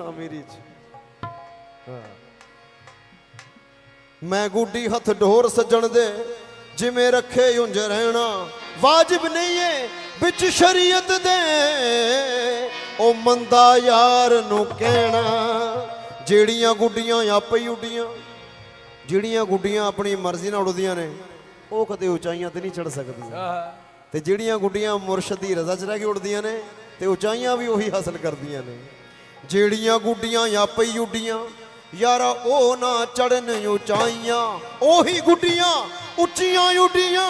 ਮੇਰੀ ਚ। ਮੈਂ ਗੁੱਡੀ ਹੱਥ ਢੋਰ ਸੱਜਣ ਦੇ ਜਿਵੇਂ ਰੱਖੇ ਉਂਝ ਰਹਿਣਾ। ਵਾਜਿਬ ਨਹੀਂ ਏ ਵਿੱਚ ਸ਼ਰੀਅਤ ਦੇ। ਉਹ ਮੰਦਾ ਯਾਰ ਨੂੰ ਕਹਿਣਾ ਜਿਹੜੀਆਂ ਗੁੱਡੀਆਂ ਆਪੇ ਹੀ ਉੱਡੀਆਂ। ਜਿਹੜੀਆਂ ਗੁੱਡੀਆਂ ਆਪਣੀ ਮਰਜ਼ੀ ਨਾਲ ਉੱਡਦੀਆਂ ਨੇ ਉਹ ਕਦੇ ਉਚਾਈਆਂ ਤੇ ਨਹੀਂ ਚੜ ਸਕਦੀਆਂ। ਤੇ ਜਿਹੜੀਆਂ ਗੁੱਡੀਆਂ ਮੁਰਸ਼ਦ ਦੀ ਰਜ਼ਾ 'ਚ ਰਹਿ ਕੇ ਉੱਡਦੀਆਂ ਨੇ ਤੇ ਉਚਾਈਆਂ ਵੀ ਉਹੀ ਹਾਸਲ ਕਰਦੀਆਂ ਨੇ। ਜਿਹੜੀਆਂ ਗੁੱਡੀਆਂ ਆਪੇ ਹੀ ਉੱਡੀਆਂ। ਯਾਰਾ ਉਹ ਨਾ ਚੜਨ ਉਚਾਈਆਂ ਉਹੀ ਗੁੱਡੀਆਂ ਉੱਚੀਆਂ ਉੱਡੀਆਂ।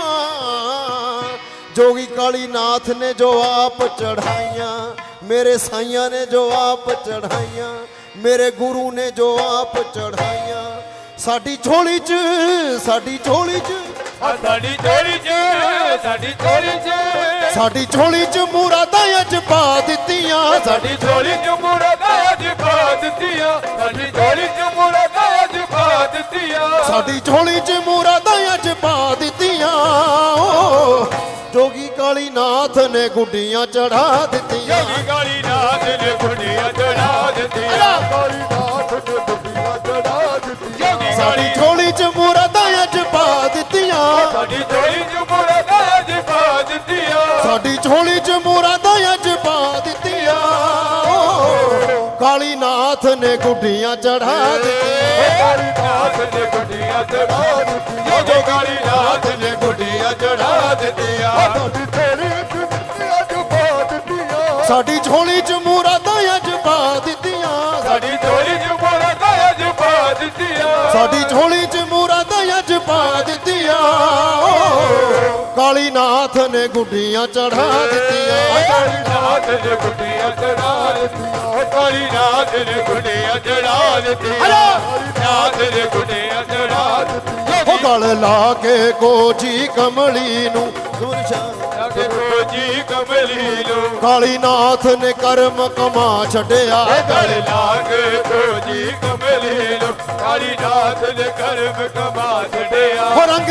ਜੋਗੀ ਕਾਲੀ ਨਾਥ ਨੇ ਜੋ ਆਪ ਚੜਾਈਆਂ ਮੇਰੇ ਸਾਈਆਂ ਨੇ ਜੋ ਆਪ ਚੜਾਈਆਂ ਮੇਰੇ ਗੁਰੂ ਨੇ ਜੋ ਆਪ ਚੜਾਈਆਂ ਸਾਡੀ ਝੋਲੀ 'ਚ, ਸਾਡੀ ਝੋਲੀ 'ਚ ਸਾਡੀ ਝੋਲੀ ਚ ਸਾਡੀ ਝੋਲੀ ਚ। ਸਾਡੀ ਝੋਲੀ 'ਚ ਮੁਰਾਦਾਂ ਅੱਜ ਪਾ ਦਿੱਤੀਆਂ। ਸਾਡੀ ਝੋਲੀ ਚ ਮੁਰਾਦਾਂ ਅੱਜ ਪਾ ਦਿੱਤੀਆਂ। ਸਾਡੀ ਝੋਲੀ ਚ ਮੁਰਾਦਾਂ ਅੱਜ ਪਾ ਦਿੱਤੀਆਂ। ਸਾਡੀ ਝੋਲੀ 'ਚ ਮੁਰਾਦਾਂ ਅੱਜ ਪਾ ਦਿੱਤੀਆਂ। ਜੋਗੀ ਕਾਲੀ ਨਾਥ ਨੇ ਗੁੱਡੀਆਂ ਚੜਾ ਦਿੱਤੀਆਂ। ਯੋਗੀ ਗਾਲੀ ਨਾਥ ਨੇ ਝੋਲੀ 'ਚ ਮੁਰਾਦਾਂ ਅੱਜ ਪਾ ਦਿੱਤੀਆਂ। ਕਾਲੀ ਨਾਥ ਨੇ ਗੁੱਡੀਆਂ ਚੜਾ ਦਿੱਤੀਆਂ। ਗਾਲੀ ਨਾਥ ਨੇ ਗੁੱਡੀਆਂ ਚੜਾ ਦਿੱਤੀਆਂ। ਯੋਗੀ ਗਾਲੀ ਨਾਥ ਨੇ ਗੁੱਡੀਆਂ ਚੜਾ ਦਿੱਤੀਆਂ। ਸਾਡੀ ਝੋਲੀ ਚ 'ਚ ਮੁਰਾਦਾਂ ਅੱਜ ਪਾ ਦਿੱਤੀਆਂ। ਸਾਡੀ ਝੋਲੀ ਚ ਮੁਰਾਦਾਂ ਅੱਜ ਪਾ ਦਿੱਤੀਆਂ। ਸਾਡੀ ਝੋਲੀ 'ਚ ਮੁਰਾਦਾਂ ਅੱਜ ਪਾ ਕਾਲੀ ਨਾਥ ਨੇ ਗੁੱਡੀਆਂ ਚੜਾ ਦਿੱਤੀਆਂ। ਕਾਲੀ ਨਾਥ ਨੇ ਗੁੱਡੀਆਂ ਚੜਾ ਦਿੱਤੀਆਂ। ਕਾਲੀ ਨਾਥ ਨੇ ਗੁੱਡੀਆਂ ਚੜਾ ਦਿੱਤੀਆਂ। ਨਾਥ ਨੇ ਗੁੱਡੀਆਂ ਚੜਾ ਦਿੱਤੀਆਂ। ਉਹ ਗਲ ਲਾ ਕੇ ਕੋਜੀ ਕਮਲੀ ਨੂੰ ਗੁਰਸ਼ਾਨ ਲਾਗੇ ਜੀ ਕਮਲੀ ਨੂੰ। ਕਾਲੀ ਨਾਥ ਨੇ ਕਰਮ ਕਮਾ ਛੱਡਿਆ। ਗਲ ਲਾਗ ਜੀ ਕਮਲੀ ਨੂੰ। ਕਾਲੀ ਨਾਥ ਨੇ ਕਰਮ ਕਮਾ ਉਹ ਰੰਗ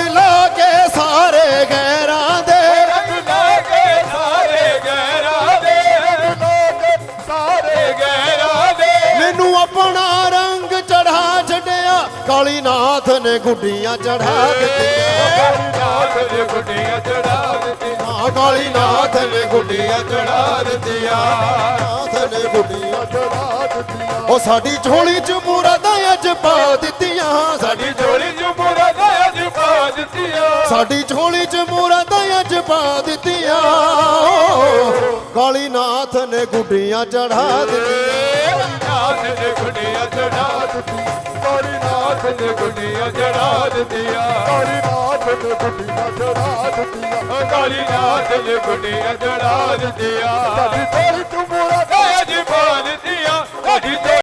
ਆਪਣਾ ਰੰਗ ਚੜਾ ਛੱਡਿਆ। ਕਾਲੀ ਨਾਥ ਨੇ ਗੁੱਡੀਆਂ ਚੜਾ ਦਿੱਤੀਆਂ। ਕਾਲੀ ਨਾਥ ਨੇ ਗੁੱਡੀਆਂ ਚੜਾ ਦਿੱਤੀਆਂ। ਹਾਂ ਕਾਲੀ ਨਾਥ ਨੇ ਗੁੱਡੀਆਂ ਚੜਾ ਦਿੱਤੀਆਂ। ਨਾਥ ਨੇ ਗੁੱਡੀਆਂ ਚੜਾ ਦਿੱਤੀਆਂ। ਉਹ ਸਾਡੀ ਝੋਲੀ 'ਚ ਮੁਰਾਦਾਂ ਅੱਜ ਪਾ ਦਿੱਤੀਆਂ। ਸਾਡੀ ਸਾਡੀ ਝੋਲੀ ਚ ਮੁਰਾਦਾਂ ਅੱਜ ਪਾ ਦਿੱਤੀਆਂ। ਸਾਡੀ ਝੋਲੀ 'ਚ ਮੁਰਾਦਾਂ ਅੱਜ ਪਾ ਦਿੱਤੀਆਂ। ਕਾਲੀ ਨਾਥ ਨੇ ਗੁੱਡੀਆਂ ਚੜਾ ਦਿੱਤੀਆਂ। ਨਾਥ ਨੇ ਗੁਣਿਆ ਜੜਾ ਦਿੱਤੀ ਤੋਰੀ ਨਾਥ ਨੇ ਗੁਣਿਆ ਜੜਾ ਦਿੱਤੀਆ। ਤੋਰੀ ਨਾਥ ਨੇ ਗੁਣਿਆ ਜੜਾ ਦਿੱਤੀਆ। ਕਾਲੀ ਨਾਥ ਨੇ ਗੁਣਿਆ ਜੜਾ ਜੀ ਬੋਲ ਦਿੱਤੀਆ ਸਾਡੀ